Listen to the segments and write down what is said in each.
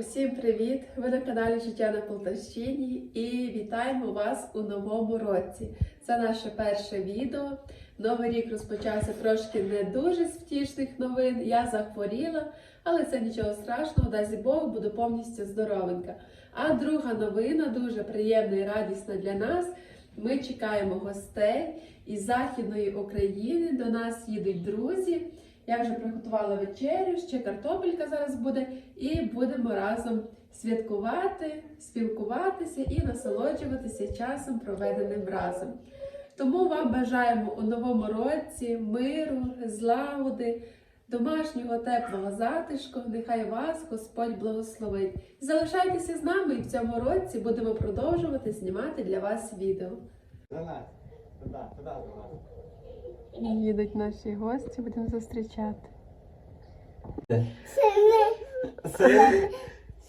Усім привіт! Ви на каналі Життя на Полтавщині і вітаємо вас у новому році. Це наше перше відео. Новий рік розпочався трошки не дуже з втішних новин. Я захворіла, але це нічого страшного, дасть Бог, буду повністю здоровенька. А друга новина дуже приємна і радісна для нас. Ми чекаємо гостей із Західної України. До нас їдуть друзі. Я вже приготувала вечерю, ще картопелька зараз буде, і будемо разом святкувати, спілкуватися і насолоджуватися часом, проведеним разом. Тому вам бажаємо у новому році миру, злагоди, домашнього теплого затишку. Нехай вас Господь благословить. Залишайтеся з нами і в цьому році будемо продовжувати знімати для вас відео. Туди, туди залазь. Їдуть наші гості, будемо зустрічати. Син.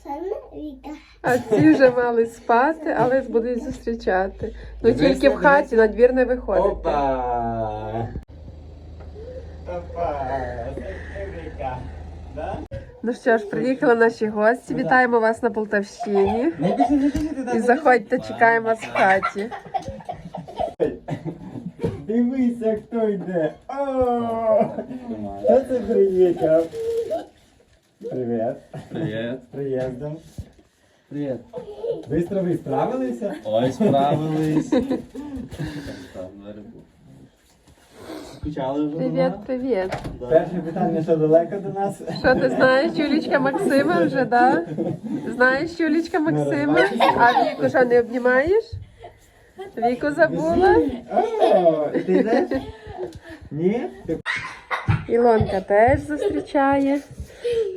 Саме Віка. А ці вже мали спати, але будуть зустрічати. Ну тільки в хаті, на двір не виходить. Опа. Опа. Віка. Да? Ну що ж, приїхали наші гості. Вітаємо вас на Полтавщині. І заходьте, чекаємо вас в хаті. Дивися, хто йде. О! Що це приїхав? Привіт. Привіт. З приїздом. Привіт. Бистро ви справилися? Ой, справились. Скучали вже Привіт, привіт. Перше питання, що далеко до нас? Що ти знаєш, Юлічка Максима вже, да? Знаєш Юлічка Максима? А Віку що не обнімаєш? Віку забула? Ти йдеш? Ні? Ілонка теж зустрічає.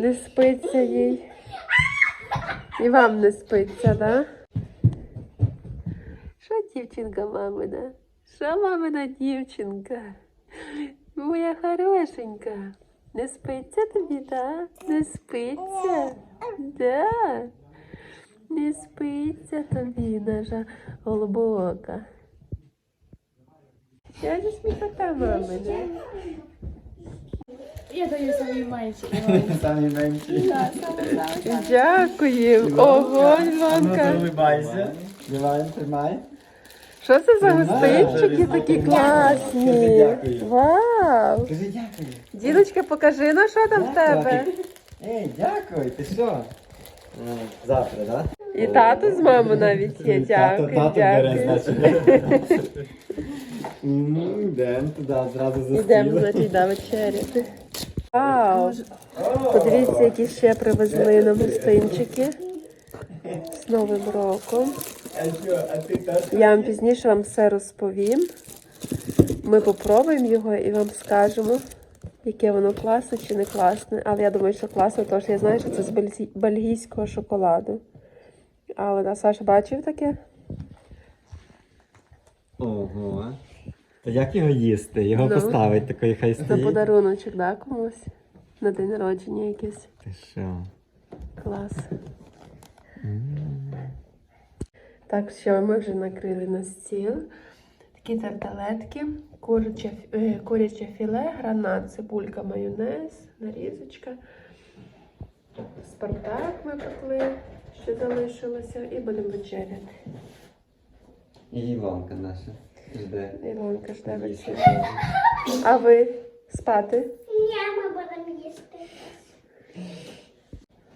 Не спиться їй. І вам не спиться, да? Що дівчинка мамина? Що мамина дівчинка? Моя хорошенька. Не спиться тобі, да? Не спиться? Да. Не спиться тобі, наша голубока. Що ж сміхота мамина? Я даю самі мальчики. самі менші. Дякую. Ого, Ну, Іванка. улибайся. Диван, тримай. Що це за гостинчики такі класні? Вау! Кажи дякую. Діночка, покажи, ну що там в тебе? Ей, дякую, ти що? Завтра, так? І тато з мамою навіть є. Дякую, дякую. Йдемо туди, зразу Ідемо, зустріли. значить, да, вечеряти. Вау! Подивіться, які ще привезли нам гостинчики з Новим роком. Я вам пізніше вам все розповім. Ми попробуємо його і вам скажемо, яке воно класне чи не класне. Але я думаю, що класне, тому що я знаю, що це з бельгійського шоколаду. Але да, Саша бачив таке? Ого. То як його їсти? Його Ну. поставить такий хай стоїть. подаруночок, да, комусь? На день народження якийсь. Ти що? Клас. Так, що ми вже накрили на стіл. Такі тарталетки, куряче, е, куряче філе, гранат, цибулька, майонез, нарізочка. Спартак ми пекли, що залишилося, і будемо вечеряти. І Іванка наша. Жде. Ілонка жде вечеря. А ви спати? Ні, ми будемо їсти.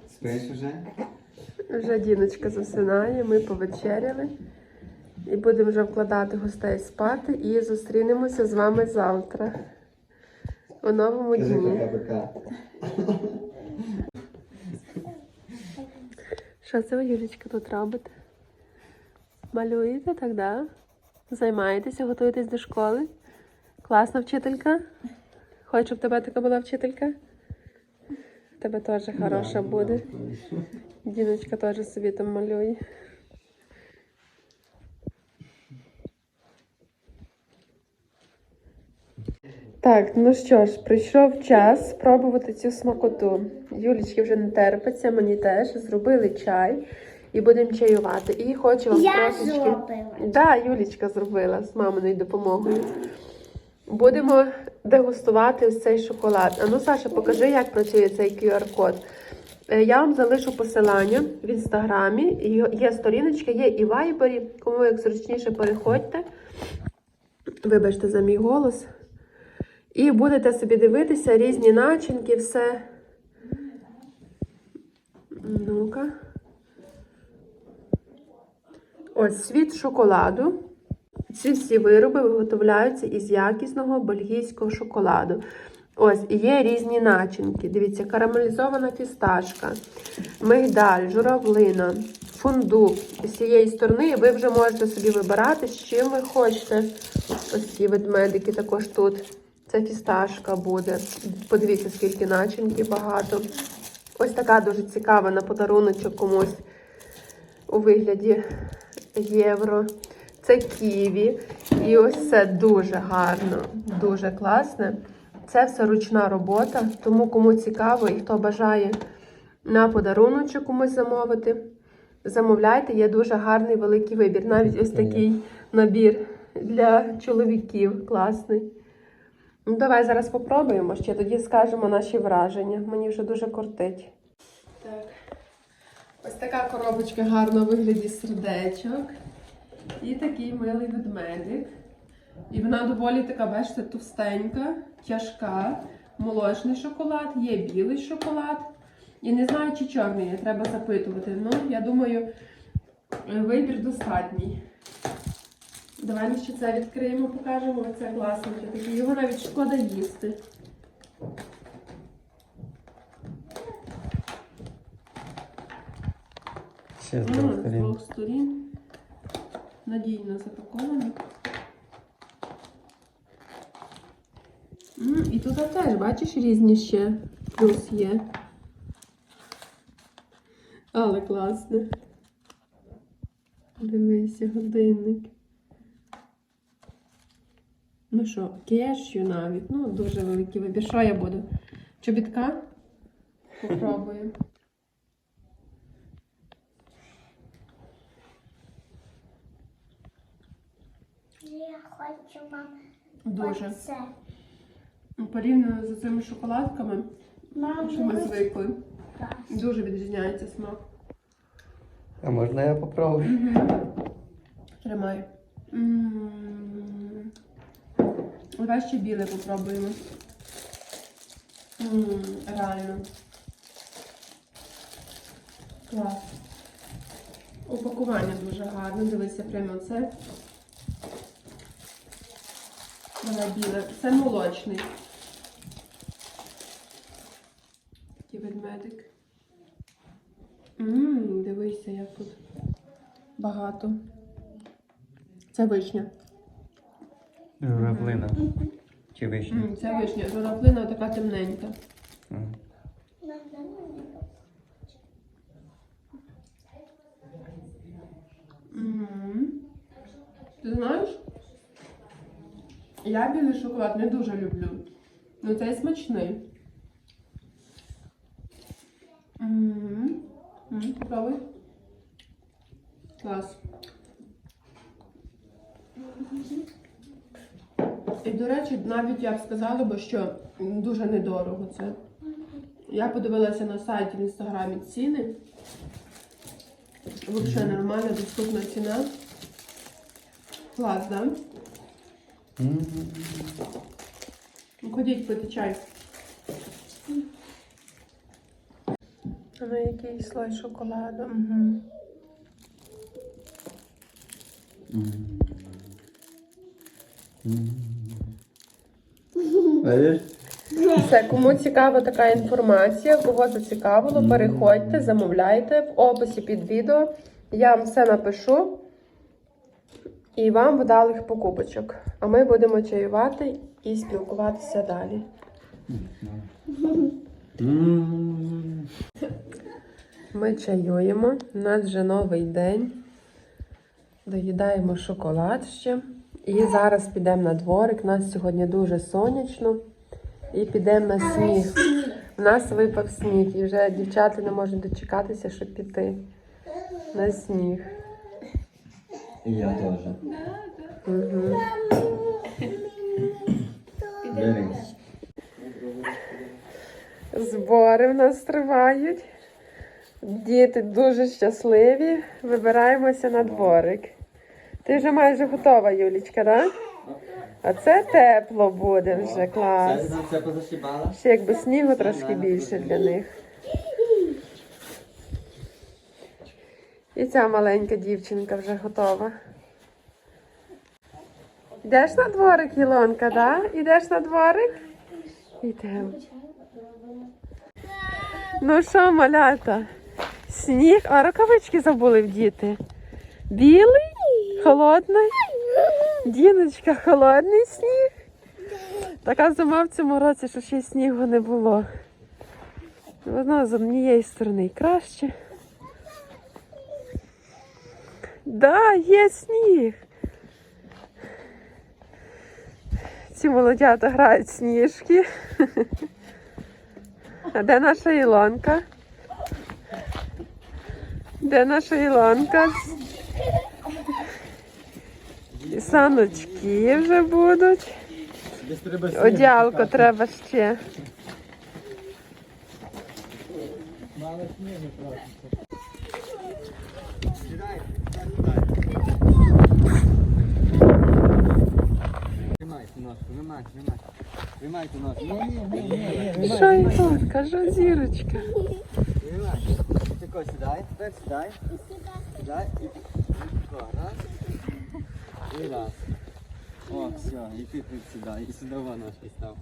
Спиш уже? Вже діночка засинає, ми повечеряли. І будемо вже вкладати гостей спати і зустрінемося з вами завтра. У новому дні. пока-пока. Що це ви, Юлічка, тут робите? Малюєте так, да? Займаєтеся, готуєтесь до школи? Класна вчителька? Хочу, щоб тебе така була вчителька? Тебе теж хороша буде. Діночка теж собі там малює. Так, ну що ж, прийшов час спробувати цю смакоту. Юлічки вже не терпиться, мені теж. Зробили чай і будемо чаювати. І хочу вам Я трошечки. зробила. Да, Юлічка зробила з маминою допомогою. Будемо дегустувати ось цей шоколад. А ну, Саша, покажи, як працює цей QR-код. Е, Я вам залишу посилання в інстаграмі. Є сторіночка, є і вайбері. Кому як зручніше переходьте. Вибачте за мій голос. І будете собі дивитися різні начинки, все. Ну-ка. Ось світ шоколаду. Ці всі вироби виготовляються із якісного бельгійського шоколаду. Ось і є різні начинки. Дивіться, карамелізована фісташка, мигдаль, журавлина, фундук. З цієї сторони ви вже можете собі вибирати, з чим ви хочете. Ось ці ведмедики також тут. Це фісташка буде. Подивіться, скільки начинки багато. Ось така дуже цікава на подаруночок комусь у вигляді євро. Це ківі. І ось це дуже гарно, дуже класне. Це все ручна робота, тому кому цікаво і хто бажає на подаруночок комусь замовити, замовляйте, є дуже гарний великий вибір. Навіть ось такий набір для чоловіків класний. Ну, давай зараз попробуємо ще, тоді скажемо наші враження. Мені вже дуже кортить. Так. Ось така коробочка гарна у вигляді сердечок. І такий милий ведмедик. І вона доволі така, бачите, товстенька, тяжка, молочний шоколад, є білий шоколад. І не знаю, чи чорний, треба запитувати. Ну, я думаю, вибір достатній. Давай ми ще це відкриємо, покажемо. Це класненьке. таке. Його навіть шкода їсти. Ще з двох З сторін. двох сторін. Надійно запаковано. І тут теж, бачиш, різні ще плюс є. Але класне. Дивися, годинник. Ну що, кешю навіть. Ну, дуже великий вибір. Що я буду? Чобітка? Попробую. Я хочу вам Дуже. оце. Порівняно з цими шоколадками, Мам, що ми ось звикли, так. дуже відрізняється смак. А можна я попробую? Тримай. М. Давай ще біле попробуємо. М, Реально. Клас. Упакування дуже гарне. Дивися прямо це. Давай біле. Це молочний. Такий ведмедик. Ммм, дивися, як тут багато. Це вишня. Журавлина. Чи вишня? М, Це вишня. Журавлина така темненька. М. М. Ти знаєш? Я білий шоколад не дуже люблю. Ну цей смачний. М. М, Попробуй. Клас. І, до речі, навіть я б сказала би, що дуже недорого це. Я подивилася на сайті в інстаграмі ціни. Взагалі нормальна, доступна ціна. Клас, да? М. Ну, Ходіть пити чай. На який слой шоколаду? Угу. М. М. Все, кому цікава така інформація, кого зацікавило, переходьте, замовляйте в описі під відео. Я вам все напишу і вам вдалих покупочок. А ми будемо чаювати і спілкуватися далі. Ми чаюємо. У нас вже новий день. Доїдаємо шоколад ще. І зараз підемо на дворик. У нас сьогодні дуже сонячно. І підемо на сніг. У нас випав сніг, і вже дівчата не можуть дочекатися, щоб піти на сніг. І я теж. Угу. Збори в нас тривають. Діти дуже щасливі. Вибираємося на дворик. Ти вже майже готова, Юлічка, так? А це тепло буде вже клас. Ще якби снігу трошки більше для них. І ця маленька дівчинка вже готова. Йдеш на дворик, Ілонка, да? Ідеш на дворик? Йдемо. Ну що, малята? Сніг, а рукавички забули вдіти. Білий, холодний. Діночка, холодний сніг. Така зима в цьому році, що ще снігу не було. Воно з однієї сторони краще. Да, є сніг. Ці молодята грають сніжки. А де наша Ілонка? Де наша Ілонка? Саночки вже будуть. Одялко треба ще. Що Ілонка, що зірочка? Тако сідай, тепер сідай. Сідай і раз. І раз. О, все, і ти тут сідай, і сюди вона ножки став.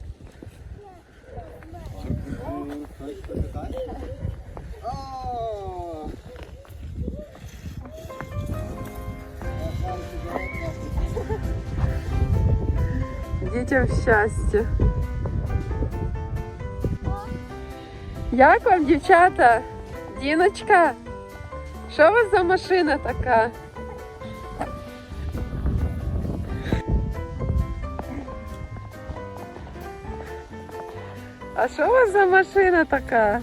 Дітям щастя. Як вам, дівчата? Діночка? Що у вас за машина така? А що у вас за машина така?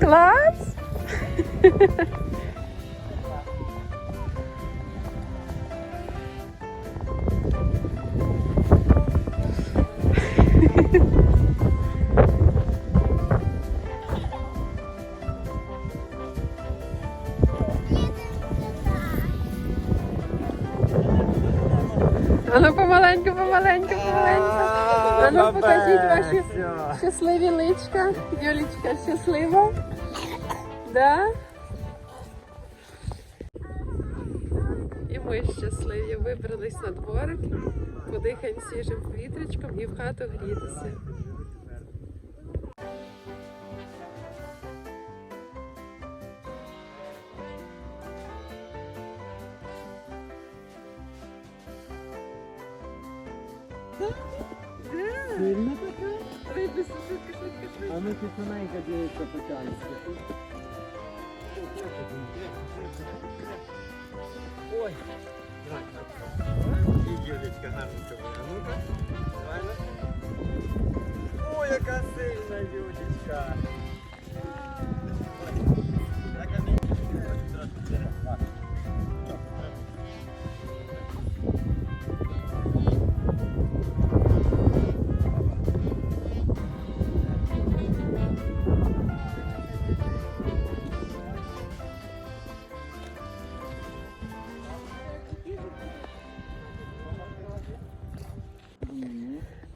Клас? А ну помаленьку, помаленьку, помаленьку. А ну покажіть ваші щасливі личка. Юлічка щаслива? Да? І ми щасливі. Вибрались на дворик, подихаємо свіжим повітрячком і в хату грітися. А ну ти тоненько дивиться потягнешся. Ой. І Юлечка гарно тебе. Ну-ка. Давай. Ой, яка сильна Юлечка.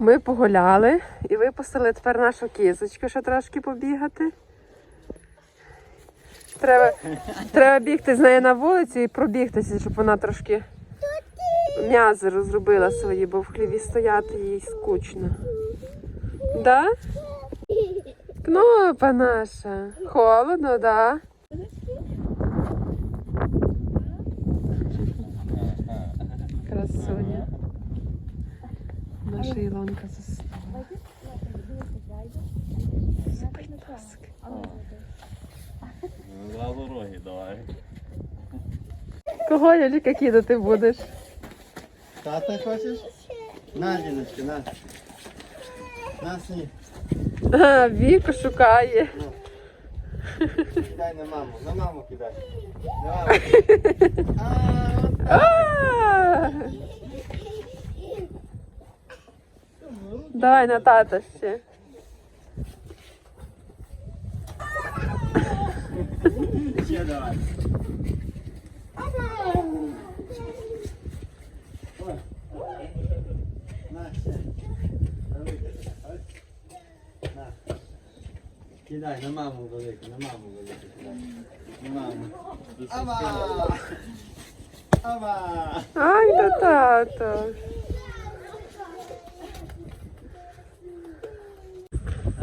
Ми погуляли і випустили тепер нашу кізочку, ще трошки побігати. Треба, треба бігти з нею на вулицю і пробігтися, щоб вона трошки м'язи розробила свої, бо в хліві стояти їй скучно. Да? Кнопа наша. Холодно, да? Красуня. Наша Ілонка заснула. Спить ласка. Два дороги давай. Кого Юліка кидати будеш? Тата хочеш? На, Ліночка, на. На, сні. А, Віку шукає. Кидай на маму, на маму кидай. Давай. А, А! Давай на тата ще. Ще давай. Кидай на маму велику, на маму велику кидай. На маму. Ава! Ава! Ай, то тато.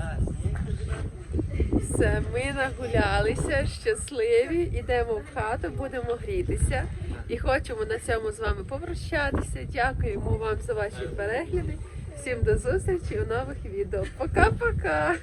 А, сніг тобі? Все, ми нагулялися, щасливі, йдемо в хату, будемо грітися. І хочемо на цьому з вами попрощатися. Дякуємо вам за ваші перегляди. Всім до зустрічі у нових відео. Пока-пока!